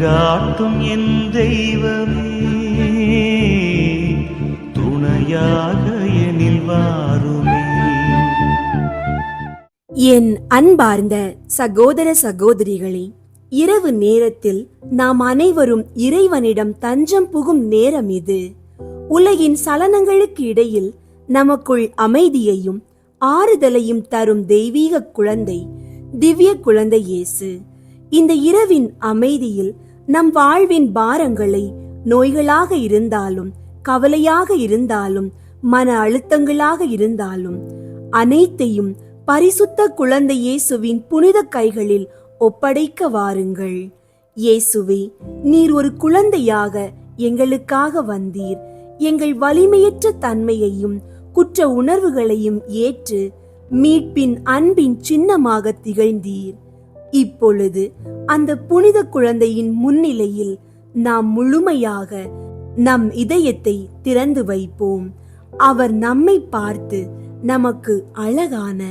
வழிகாட்டும் என் தெய்வமே. துணையாக எனில் வாருமே. என் அன்பார்ந்த சகோதர சகோதரிகளே இரவு நேரத்தில் நாம் அனைவரும் இறைவனிடம் தஞ்சம் புகும் நேரம் இது. உலகின் சலனங்களுக்கு இடையில் நமக்குள் அமைதியையும் ஆறுதலையும் தரும் தெய்வீக குழந்தை திவ்ய குழந்தை இயேசு. இந்த இரவின் அமைதியில் நம் வாழ்வின் பாரங்களை நோய்களாக இருந்தாலும் கவலையாக இருந்தாலும் மன அழுத்தங்களாக இருந்தாலும் அனைத்தையும் பரிசுத்த குழந்தை இயேசுவின் புனித கைகளில் ஒப்படைக்க வாருங்கள். இயேசுவே நீர் ஒரு குழந்தையாக எங்களுக்காக வந்தீர். எங்கள் வலிமையற்ற தன்மையையும் குற்ற உணர்வுகளையும் ஏற்று மீட்பின் அன்பின் சின்னமாக திகழ்ந்தீர். இப்பொழுது அந்த புனித குழந்தையின் முன்னிலையில் நாம் முழுமையாக நம் இதயத்தை திறந்து வைப்போம். அவர் நம்மை பார்த்து நமக்கு அழகான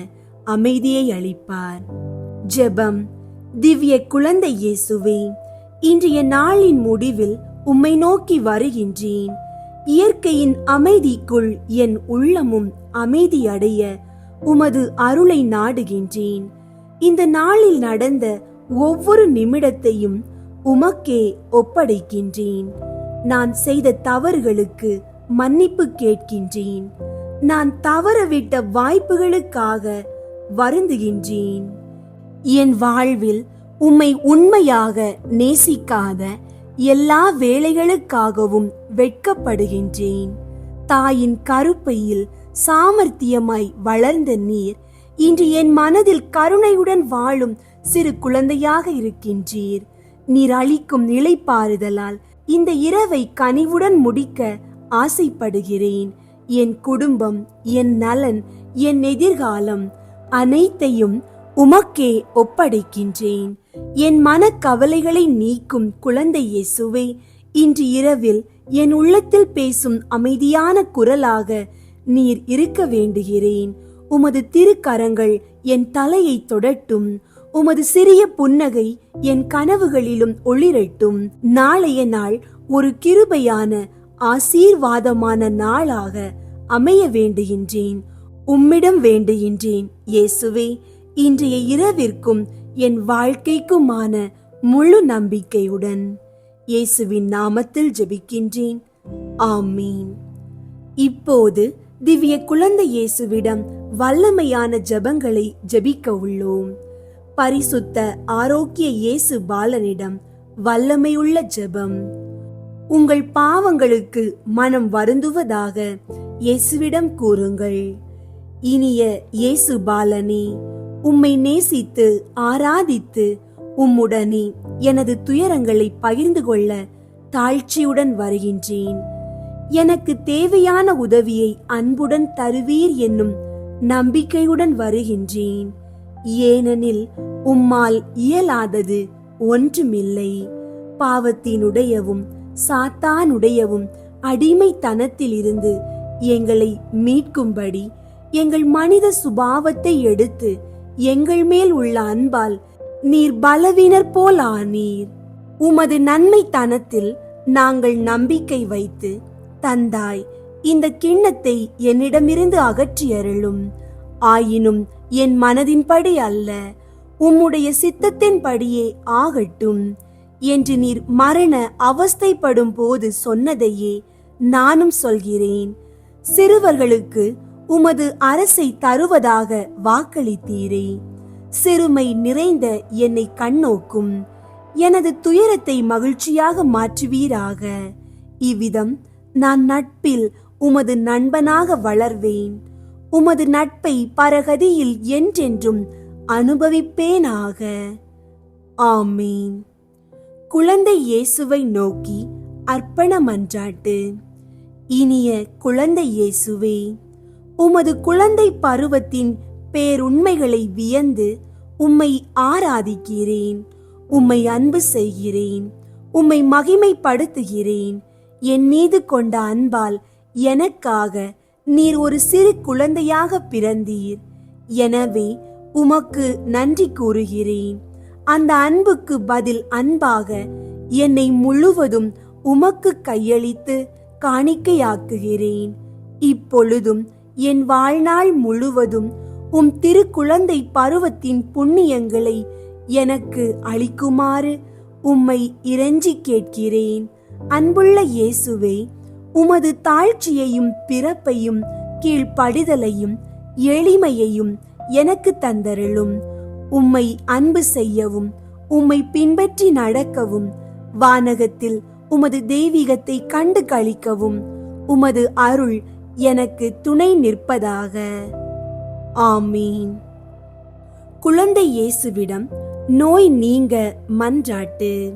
அமைதியை அளிப்பார். ஜெபம். திவ்ய குழந்தை இயேசுவே இன்றைய நாளின் முடிவில் உம்மை நோக்கி வருகின்றேன். இயற்கையின் அமைதிக்குள் என் உள்ளமும் அமைதியடைய உமது அருளை நாடுகின்றேன். இந்த நாளில் நடந்த ஒவ்வொரு நிமிடத்தையும் உமக்கே ஒப்படைக்கின்றேன். நான் செய்த தவறுகளுக்கு மன்னிப்பு கேட்கின்றேன். நான் தவறவிட்ட வாய்ப்புகளுக்காக வருந்துகின்றேன். என் வாழ்வில் உம்மை உண்மையாக நேசிக்காத எல்லா வேலைகளுக்காகவும் வெட்கப்படுகின்றேன். தாயின் கருப்பையில் சாமர்த்தியமாய் வளர்ந்த நீர் இன்று என் மனதில் கருணையுடன் வாழும் சிறு குழந்தையாக இருக்கின்றீர். நீர் அளிக்கும் நிலைப்பாறுதலால் இந்த இரவை கனிவுடன் முடிக்க ஆசைப்படுகிறேன். என் குடும்பம் என் நலன் என் எதிர்காலம் அனைத்தையும் உமக்கே ஒப்படைக்கின்றேன். என் மனக்கவலைகளை நீக்கும் குழந்தை இயேசுவே இன்று இரவில் என் உள்ளத்தில் பேசும் அமைதியான குரலாக நீர் இருக்க வேண்டுகிறேன். உமது திருக்கரங்கள் என் தலையை தொடட்டும். உமது சிறிய புன்னகை என் கனவுகளிலும் ஒளிரட்டும். நாளைய நாள் ஒரு கிருபையான ஆசீர்வாதமான நாளாக அமைய வேண்டுகின்றேன். உம்மிடம் வேண்டுகின்றேன் இயேசுவே. இன்றைய இரவிற்கும் என் வாழ்க்கைக்குமான முழு நம்பிக்கையுடன் இயேசுவின் நாமத்தில் ஜெபிக்கின்றேன். ஆமீன். இப்போது திவ்ய குழந்தை இயேசுவிடம் வல்லமையான ஜெபங்களை ஜபிக்க உள்ளோம். பரிசுத்த ஆரோக்கிய இயேசு பாலனிடம் வல்லமையுள்ள ஜெபம். உங்கள் பாவங்களுக்கு மனம் வருந்துவதாக இயேசுவிடம் கூறுங்கள். இனிய இயேசு பாலனே உம்மை நேசித்து ஆராதித்து உம்முடனே எனது துயரங்களை பகிர்ந்து கொள்ள தாழ்ச்சியுடன் வருகின்றேன். எனக்கு தேவையான உதவியை அன்புடன் தருவீர் என்னும் நம்பிக்கையுடன் வருகின்றேன். ஏனெனில் உம்மால் இயலாதது ஒன்றுமில்லை. பாவத்தினுடையவும் சாத்தானுடையவும் அடிமைத்தனத்திலிருந்து எங்களை மீட்கும்படி எங்கள் மனித சுபாவத்தை எடுத்து எங்கள் மேல் உள்ள அன்பால் நீர் பலவீனர் போல் ஆனீர். உமது நன்மைத்தனத்தில் நாங்கள் நம்பிக்கை வைத்து தந்தாய். இந்த கிண்ணத்தை என்னிடமிருந்து அகற்றி அருளும் ஆயினும் என் மனதின்படி அல்ல உம்முடைய சித்தத்தின்படியே ஆகட்டும் என்று நீர் மரண அவஸ்தைப்படும் போது சொன்னதையே நானும் சொல்கிறேன். சிறுவர்களுக்கு உமது அரசை தருவதாக வாக்களித்தீரே. சிறுமை நிறைந்த என்னை கண்ணோக்கும் எனது துயரத்தை மகிழ்ச்சியாக மாற்றுவீராக. இவ்விதம் நான் நட்பில் உமது நண்பனாக வளர்வேன். உமது நட்பை பரகதியில் என்றென்றும் அனுபவிப்பேனாக. ஆமீன். குழந்தை இயேசுவை நோக்கி அர்ப்பண மன்றாட்டு இனிய குழந்தை இயேசுவே உமது குழந்தை பருவத்தின் பேருண்மைகளை வியந்து உம்மை ஆராதிக்கிறேன். உம்மை அன்பு செய்கிறேன். உம்மை மகிமைப்படுத்துகிறேன். என் மீது கொண்ட அன்பால் எனக்காக நீர் ஒரு சிறு குழந்தையாக பிறந்தீர். எனவே உமக்கு நன்றி கூறுகிறேன். அந்த அன்புக்கு பதில் அன்பாக என்னை முழுவதும் உமக்கு கையளித்து காணிக்கையாக்குகிறேன். இப்பொழுதும் என் வாழ்நாள் முழுவதும் உம் திருக்குழந்தை பருவத்தின் புண்ணியங்களை எனக்கு அளிக்குமாறு உம்மை இறைஞ்சி கேட்கிறேன். அன்புள்ள இயேசுவே உமது தாழ்ச்சியையும் பிறப்பையும் கீழ்ப்படிதலையும் எளிமையையும் எனக்கு தந்தருளும். உம்மை அன்பு செய்யவும் உம்மை பின்பற்றி நடக்கவும் வானகத்தில் உமது தெய்வீகத்தை கண்டு களிக்கவும் உமது அருள் எனக்கு துணை நிற்பதாக. ஆமீன். குழந்தை இயேசுவிடம் நோய் நீங்க மன்றாட்டு.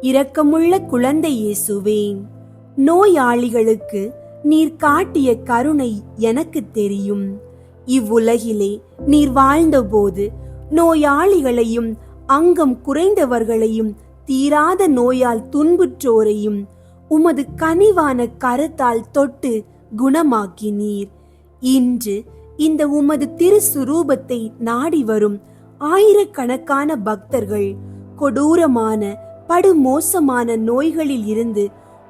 இரக்கமுள்ள குழந்தை இயேசுவேன் நோயாளிகளுக்கு நீர் காட்டிய கருணை எனக்கு தெரியும். இவ்வுலகிலே நீர் வாழ்ந்தபோது நோயாளிகளையும் அங்கம் குறைந்தவர்களையும் தீராத நோயால் துன்புற்றோரையும் உமது கனிவான கரத்தால் தொட்டு குணமாக்கினீர். இன்று இந்த உமது திருசுரூபத்தை நாடி வரும் ஆயிரக்கணக்கான பக்தர்கள் கொடூரமான படுமோசமான நோய்களில் இருந்து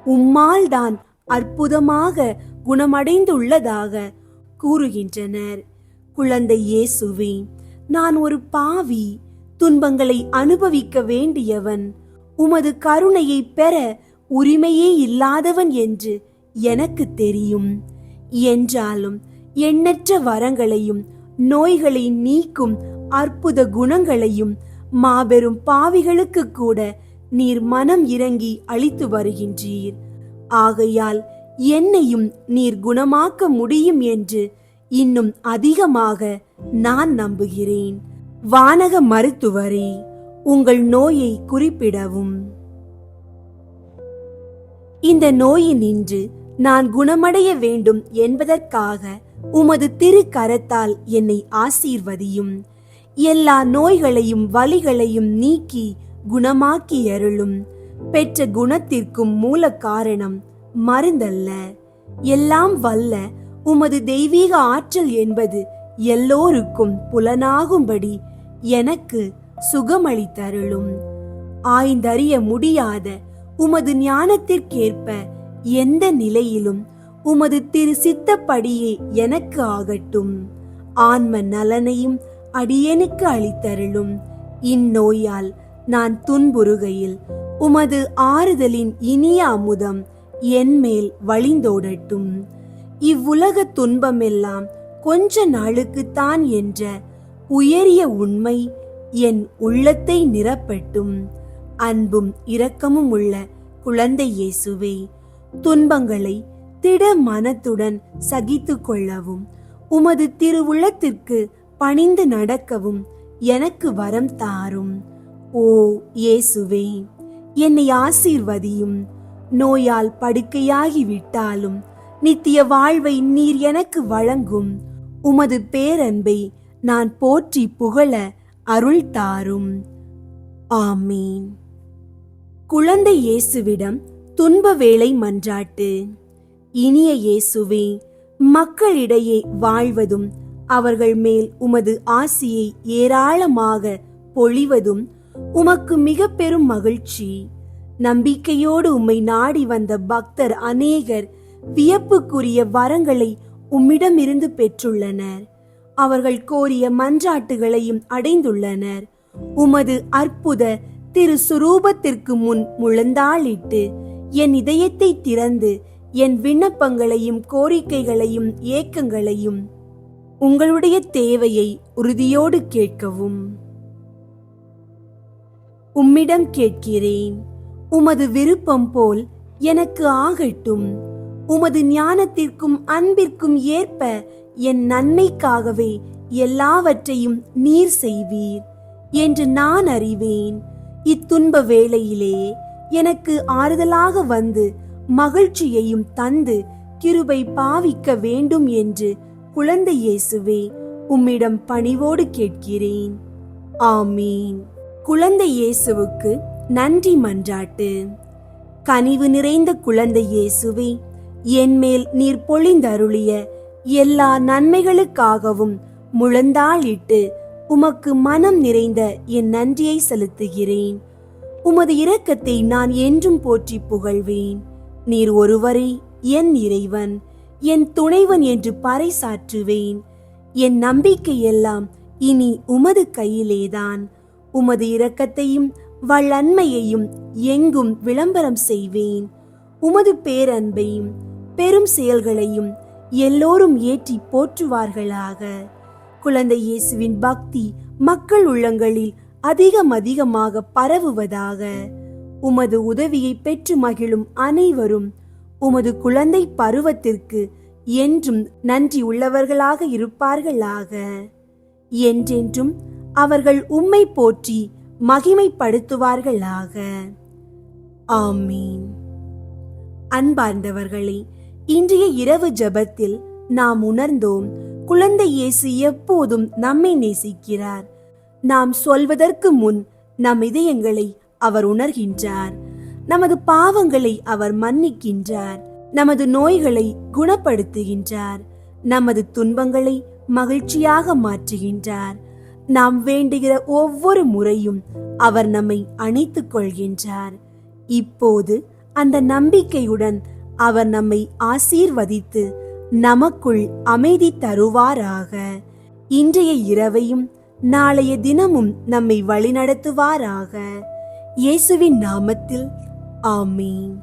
உம்மால் தான் அற்புதமாக குணமடைந்துள்ளதாக கூறுகின்றனர். குழந்தை இயேசுவே நான் ஒரு பாவி துன்பங்களை அனுபவிக்க வேண்டியவன். உமது கருணையை பெற உரிமையே இல்லாதவன் என்று எனக்கு தெரியும். என்றாலும் எண்ணற்ற வரங்களையும் நோய்களை நீக்கும் அற்புத குணங்களையும் மாபெரும் பாவிகளுக்கு கூட நீர் மனம் இறங்கி அழித்து வருகின்றீர். ஆகையால் என்னையும் நீர் குணமாக்க முடியும் என்று இன்னும் அதிகமாக நான் நம்புகிறேன். வானக மருத்துவரே உங்கள் நோயை குறிப்பிடவும். இந்த நோயினின்று நான் குணமடைய வேண்டும் என்பதற்காக உமது திருக்கரத்தால் என்னை ஆசீர்வதியும். எல்லா நோய்களையும் வலிகளையும் நீக்கி குணமாக்கி அருளும் பெற்ற குணத்திற்கும் மூல காரணம் மருந்தல்ல. எல்லாம் வல்ல உமது தெய்வீக ஆற்றல் என்பது எல்லோருக்கும் புலனாகும்படி எனக்கு சுகமளித்தருளும். ஆய்ந்தறிய முடியாத உமது ஞானத்திற்கேற்ப எந்த நிலையிலும் உமது திரு சித்தப்படியே எனக்கு ஆகட்டும். ஆன்ம நலனையும் அடியனுக்கு அளித்தருளும். இந்நோயால் நான் துன்புறுகையில் உமது ஆறுதலின் இனிய அமுதம் என்மேல் வழிந்தோடட்டும். இவ்வுலக துன்பமெல்லாம் கொஞ்ச நாளுக்குத்தான் என்ற உயரிய உண்மை என் உள்ளத்தை நிரப்பட்டும். அன்பும் இரக்கமும் உள்ள குழந்தை இயேசுவே துன்பங்களை திட மனத்துடன் சகித்து கொள்ளவும் உமது திருவுள்ளத்திற்கு பணிந்து நடக்கவும் எனக்கு வரம் தாரும். ஓ இயேசுவே என்னை ஆசீர்வதியும். நோயால் படுக்கையாகி விட்டாலும் நித்திய வாழ்வை நீர் எனக்கு வழங்கும். உமது பேரன்பை நான் போற்றி புகழ அருள் தாரும். ஆமீன். குழந்தை இயேசுவிடம் துன்ப வேளை மன்றாட்டு. இனிய இயேசுவே மக்களிடையே வாழ்வதும் அவர்கள் மேல் உமது ஆசியை ஏராளமாக பொழிவதும் உமக்கு மிக பெரும் மகிழ்ச்சி. நம்பிக்கையோடு உம்மை நாடி வந்த பக்தர் அநேகர் வியப்புக்குரிய வரங்களை உம்மிடமிருந்து பெற்றுள்ளனர். அவர்கள் கோரிய மன்றாட்டுகளையும் அடைந்துள்ளனர். உமது அற்புத திரு சுரூபத்திற்கு முன் முழந்தாளிட்டு என் இதயத்தை திறந்து என் விண்ணப்பங்களையும் கோரிக்கைகளையும் ஏக்கங்களையும் உங்களுடைய தேவையை உறுதியோடு கேட்கவும். உம்மிடம் கேட்கிறேன். உமது விருப்பம் போல் எனக்கு ஆகட்டும். உமது ஞானத்திற்கும் அன்பிற்கும் ஏற்ப என் நன்மைக்காகவே எல்லாவற்றையும் நீர் செய்வீர் என்று நான் அறிவேன். இத்துன்ப வேளையிலே எனக்கு ஆறுதலாக வந்து மகிழ்ச்சியையும் தந்து கிருபை பாவிக்க வேண்டும் என்று குழந்தை இயேசுவே உம்மிடம் பணிவோடு கேட்கிறேன். ஆமீன். குழந்தை இயேசுவுக்கு நன்றி மன்றாட்டு. கனிவு நிறைந்த குழந்தை இயேசுவே என்மேல் நீர் பொழிந்தருளிய எல்லா நன்மைகளுக்காகவும் முழந்தாளிட்டு உமக்கு மனம் நிறைந்த என் நன்றியை செலுத்துகிறேன். உமது இரக்கத்தை நான் என்றும் போற்றி புகழ்வேன். நீர் ஒருவரே என் இறைவன் என் துணைவன் என்று பறைசாற்றுவேன். என் நம்பிக்கை எல்லாம் இனி உமது கையிலேதான். உமது இரக்கத்தையும் வல்லன்மையையும் எங்கும் விளம்பரம் செய்வேன். உமது பேரன்பையும் பெரும் செயல்களையும் எல்லோரும் ஏற்றி போற்றுவார்களாக. குழந்தை இயேசுவின் பக்தி மக்கள் உள்ளங்களில் அதிகம் அதிகமாக பரவுவதாக. உமது உதவியை பெற்று மகிழும் அனைவரும் உமது குழந்தை பருவத்திற்கு என்றும் நன்றி உள்ளவர்களாக இருப்பார்களாக. என்றென்றும் அவர்கள் உம்மை போற்றி மகிமைப்படுத்துவார்களாக. ஆமீன். அன்பார்ந்தவர்களே இன்றைய இரவு ஜெபத்தில் நாம் உணர்ந்தோம் குழந்தை இயேசு எப்போதும் நம்மை நேசிக்கிறார். நாம் சொல்வதற்கு முன் நம் இதயங்களை அவர் உணர்கின்றார். நமது பாவங்களை அவர் மன்னிக்கின்றார். நமது நோய்களை குணப்படுத்துகின்றார். நமது துன்பங்களை மகிழ்ச்சியாக மாற்றுகின்றார். நாம் வேண்டுகிற ஒவ்வொரு முறையும் அவர் நம்மை அணைத்துக் கொள்கின்றார். இப்போது அந்த நம்பிக்கையுடன் அவர் நம்மை ஆசீர்வதித்து நமக்குள் அமைதி தருவாராக. இன்றைய இரவையும் நாளைய தினமும் நம்மை வழிநடத்துவாராக. இயேசுவின் நாமத்தில் ஆமீன்.